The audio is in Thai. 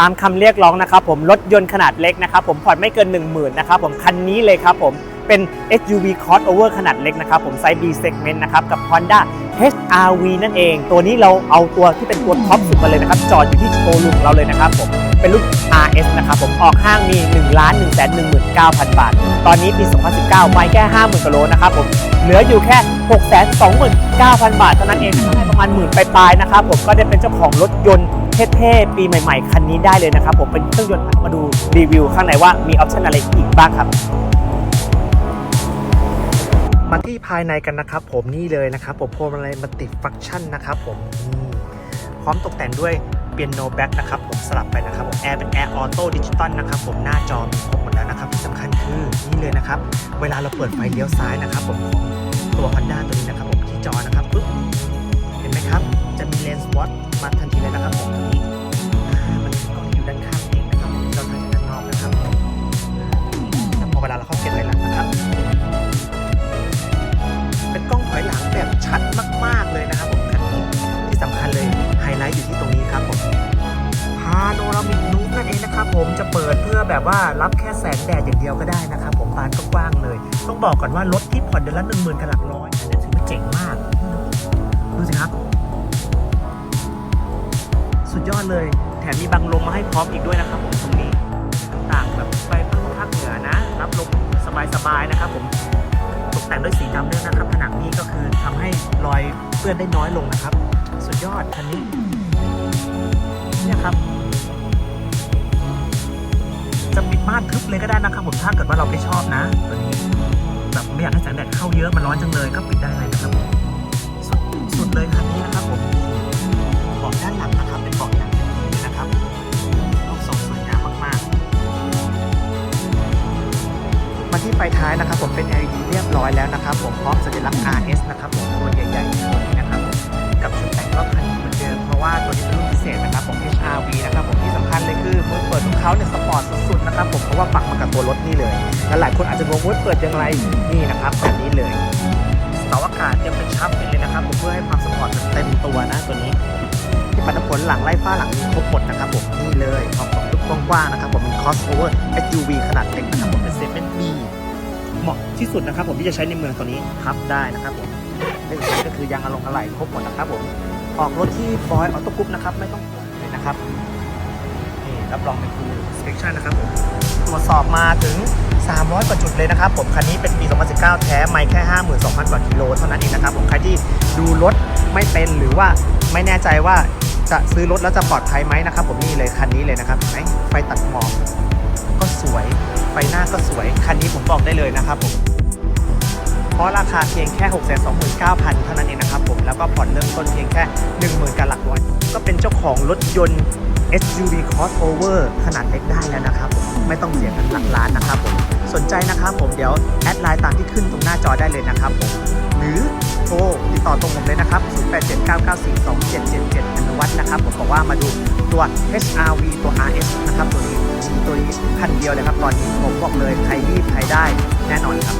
ตามคำเรียกร้องนะครับผมรถยนต์ขนาดเล็กนะครับผมผ่อนไม่เกิน 1 0,000นะครับผมคันนี้เลยครับผมเป็น SUV crossover ขนาดเล็กนะครับผมไซส์ B segment นะครับกับ Honda HRV นั่นเอง ตัวนี้เราเอาตัวที่เป็นตัวท็อปสุดมาเลยนะครับจอดอยู่ที่โชว์รูมของเราเลยนะครับผม เป็นรุ่น RS นะครับผมออกห้างมี 1 1 1 9 0 0 0 บาท ตอนนี้ปี 2019 ไม่แค่ 50,000กิโลนะครับผมเหลืออยู่แค่ 629,000 บาทเท่านั้นเองนะครับให้ประมาณหมื่นปลายๆนะครับผมก็ได้เป็นเจ้าของรถยนต์เท่ๆปีใหม่ๆ คันนี้ได้เลยนะครับผมเป็นเครื่องยนต์มาดูรีวิวข้างในว่ามีออปชันอะไรอีกบ้างครับมาที่ภายในกันนะครับผมนี่เลยนะครับผมพวงมาลัยมัลติฟังก์ชันนะครับผมพร้อมตกแต่งด้วย ปียโนแบ็กนะครับผมสลับไปนะครับผมแอร์เป็นแอร์ออโต้ดิจิตอลนะครับผมหน้าจอมีครบหมดแล้วนะครับที่สำคัญคือนี่เลยนะครับ เวลาเราเปิดไฟเลี้ยวซ้ายนะครับผมของตัว Honda ตัวนี้นะครับผมที่จอนะครับ นูนั่นเองนะครับผมจะเปิดเพื่อแบบว่ารับแค่แสงแดดอย่างเดียวก็ได้นะครับผมบานกกว้างเลย ต้องบอกก่อนว่ารถที่ผ่อนเดือนละหนึ่งหมื่นกับหลักร้อยนี่ยถือว่าเจ๋งมาก ดูสิครับ สุดยอดเลย แถมมีบังลมมาให้พร้อมอีกด้วยนะครับผมตรงนี้ต่างแบบไปภาคเหนือนะ รับลมสบายๆนะครับผมตกแต่งด้วยสีดำด้วยนะครับ ผนังนี้ก็คือทำให้รอยเปื้อนได้น้อยลงนะครับ สุดยอดคันนี้เนี่ยครับ จะปิดม่านทึบเลยก็ได้นะครับผมถ้าเกิดว่าเราไม่ชอบนะ ตัวนี้แบบไม่อยากให้แสงแดดเข้าเยอะมันร้อนจังเลยก็ปิดได้เลยนะครับผมสุดสุดเลยคันนี้นะครับผมเบาด้านหลังนะครับเป็นเบาะหนังอย่างนี้นะครับรูปทรงสวยงามมากๆ มาที่ไฟท้ายนะครับผมเป็น LED เรียบร้อยแล้วนะครับผมพร้อมสัญลักษณ์ RS นะครับผมตัวใหญ่ๆ เขาเนี่ยสปอร์ตสุดๆนะครับผมเพราะว่าฝังมากับตัวรถนี่เลยและหลายคนอาจจะงงว่าเปิดยังไงนี่นะครับแบบนี้เลยเสาอากาศยังเป็นชับไปเลยนะครับผมเพื่อให้ความสปอร์ตมันเต็มตัวนะตัวนี้ ที่ปัดน้ำฝนหลังไล่ฟ้าหลังมีครบหมดนะครับผมนี่เลยขอบสองลูกกว้างๆนะครับผมเป็น crossover SUV ขนาดเล็กนะครับผมเป็น segment B เหมาะที่สุดนะครับผมที่จะใช้ในเมืองตัวนี้พับได้นะครับผมและอีกอย่างก็คือยางอะลงอะไหล่ครบหมดนะครับผมออกรถที่บอยออโต้กรุ๊ปนะครับไม่ต้องห่วเลยนะครับ รับรองเป็น full inspection นะครับผมตรวจสอบมาถึง 300 กว่าจุดเลยนะครับผมคันนี้เป็นปี 2019 แท้ไม่แค่ 52,000 กว่ากิโลเท่านั้นเองนะครับผมใครที่ดูรถไม่เป็นหรือว่าไม่แน่ใจว่าจะซื้อรถแล้วจะปลอดภัยไหมนะครับผมนี่เลยคันนี้เลยนะครับไหมไฟตัดหมอกก็สวย ไฟหน้าก็สวย คันนี้ผมบอกได้เลยนะครับผม ราะราคาเพียงแค่ 629,000 เท่านั้นเองนะครับผม แล้วก็ผ่อนเริ่มต้นเพียงแค่ 10,000กับหลักร้อย ก็เป็นเจ้าของรถยนต์ SUV crossover ขนาดเล็กได้แล้วนะครับผม ไม่ต้องเสียกันหลักล้านนะครับผม สนใจนะครับผมเดี๋ยวแอดไลน์ตามที่ขึ้นตรงหน้าจอได้เลยนะครับผม หรือโทรติดต่อตรงผมเลยนะครับ 0879942777อนุวัฒน์นะครับผมบอกว่ามาดูตัว HRV ตัว RS นะครับตัวนี้ตัวนี้พันเดียวเลยครับตอนนี้ผมบอกเลยใครรีบใครได้แน่นอนครับ